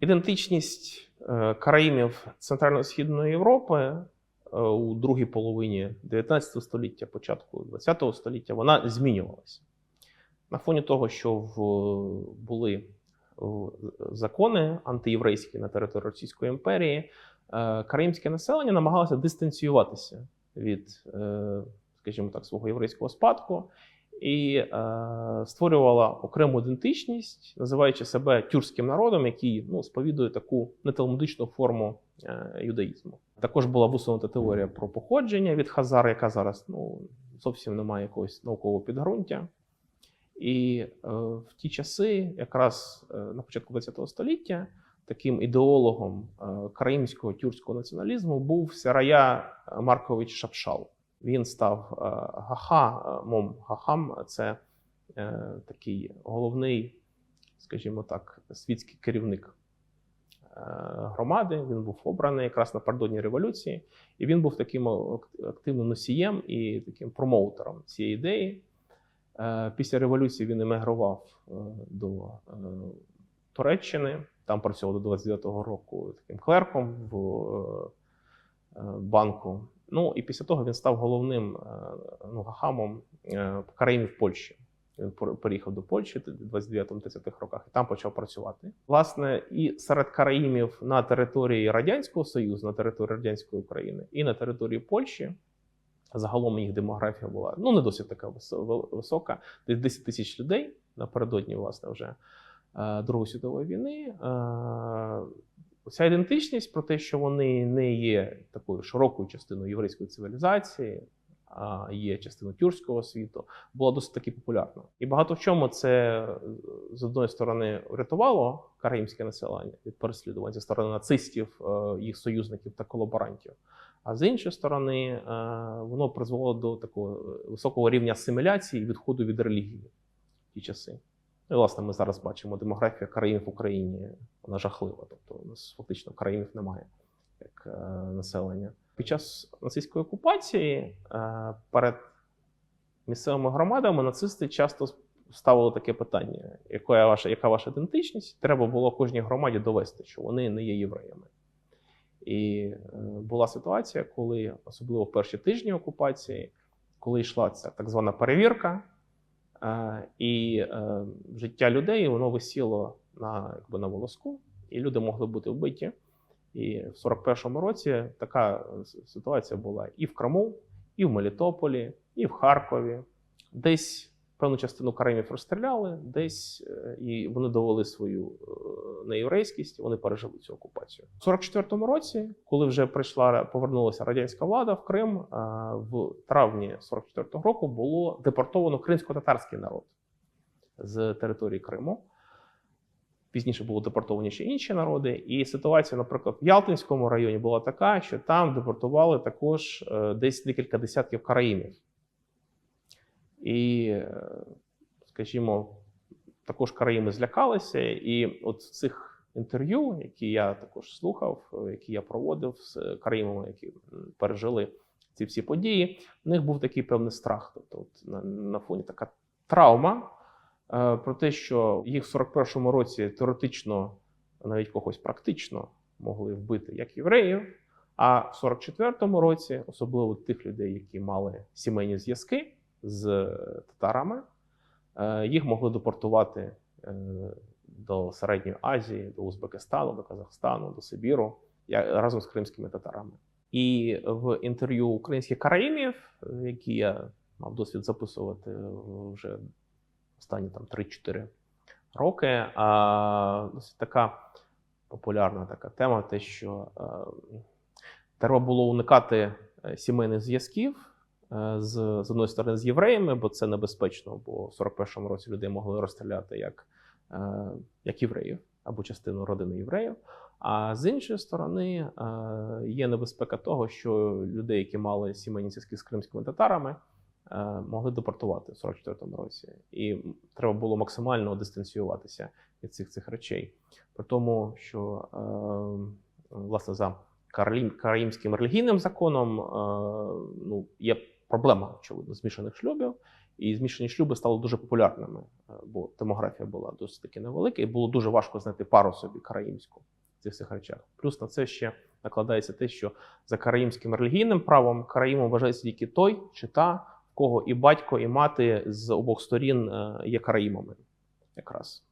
Ідентичність е, караїмів Центрально-Східної Європи е, у другій половині 19 століття, початку 20 століття, вона змінювалася. На фоні того, що в, були е, закони антиєврейські на території Російської імперії, караїмське населення намагалося дистанціюватися від, скажімо так, свого єврейського спадку і е, створювала окрему ідентичність, називаючи себе тюркським народом, який ну, сповідує таку неталмудичну форму е, юдаїзму. Також була висунута теорія про походження від Хазар, яка зараз ну, зовсім не має якогось наукового підґрунтя. І е, в ті часи, якраз е, на початку ХХ століття, таким ідеологом е, караїмського тюркського націоналізму був Сарая Маркович Шапшал. Він став е, гаха, гахам. Це е, такий головний, скажімо так, світський керівник е, громади. Він був обраний якраз напередодні революції, і він був таким активним носієм і таким промоутером цієї ідеї. Після революції він емігрував до Туреччини. Там працював до 29-го року таким клерком в банку. Ну і після того він став головним е, ну, гахамом е, Караїмів Польщі. Він переїхав до Польщі в 29-30-х роках і там почав працювати. Власне, і серед караїмів на території Радянського Союзу, на території Радянської України і на території Польщі. Загалом їх демографія була ну не досить така висока. Десь 10 тисяч людей напередодні, власне, вже е, Другої світової війни. Е, Ця ідентичність про те, що вони не є такою широкою частиною єврейської цивілізації, а є частиною тюркського світу, була досить таки популярна. І багато в чому це з одної сторони врятувало караїмське населення від переслідувань зі сторони нацистів, е, їх союзників та колаборантів. А з іншої сторони, е, воно призвело до такого високого рівня асиміляції і відходу від релігії в ті часи. І, власне, ми зараз бачимо демографія країн в Україні, вона жахлива. Тобто, у нас фактично країнів немає як е, населення. Під час нацистської окупації е, перед місцевими громадами нацисти часто ставили таке питання: яка ваша, яка ваша ідентичність? Треба було кожній громаді довести, що вони не є євреями. І е, була ситуація, коли, особливо в перші тижні окупації, коли йшла ця так звана перевірка, і е, життя людей воно висіло на, якби, на волоску, і люди могли бути вбиті. І в 41-му році така ситуація була і в Криму, і в Мелітополі, і в Харкові. Десь певну частину каримів розстріляли, десь е, і вони довели свою е, неєврейськість, вони пережили цю окупацію. В 44-му році, коли вже прийшла повернулася радянська влада в Крим, е, в травні 44-го року було депортовано кримсько-татарський народ з території Криму. Пізніше було депортовані ще інші народи. І ситуація, наприклад, в Ялтинському районі була така, що там депортували також десь декілька десятків караїмів. І, е, скажімо, також караїми злякалися. І от в цих інтерв'ю, які я також слухав, які я проводив з караїмами, які пережили ці всі події, в них був такий певний страх. Тобто, от на, на фоні така травма е, про те, що їх в 41-му році теоретично, навіть когось практично могли вбити як євреїв. А в 44-му році, особливо тих людей, які мали сімейні зв'язки з татарами, е, їх могли депортувати е, до Середньої Азії, до Узбекистану, до Казахстану, до Сибіру разом з кримськими татарами. І в інтерв'ю українських караїмів, е, які я мав досвід записувати е, вже останні там 3-4 роки, а досить така популярна така тема, те, що е, треба було уникати е, сімейних зв'язків е, з, з одної сторони з євреями, бо це небезпечно, бо в 41-му році людей могли розстріляти як, е, як євреїв або частину родини євреїв. А з іншої сторони, е, є небезпека того, що людей, які мали сімейні зв'язки з кримськими татарами, е, могли депортувати в 44-му році, і треба було максимально дистанціюватися від цих цих речей. При тому, що е, власне за караїм- караїмським релігійним законом е, ну, є проблема очевидно змішаних шлюбів, І змішані шлюби стали дуже популярними, е, бо демографія була досить таки невелика, і було дуже важко знайти пару собі караїмську в цих всіх речах. Плюс на це ще накладається те, що за караїмським релігійним правом караїмом вважається тільки той чи та, в кого і батько, і мати з обох сторін е, є караїмами. Якраз.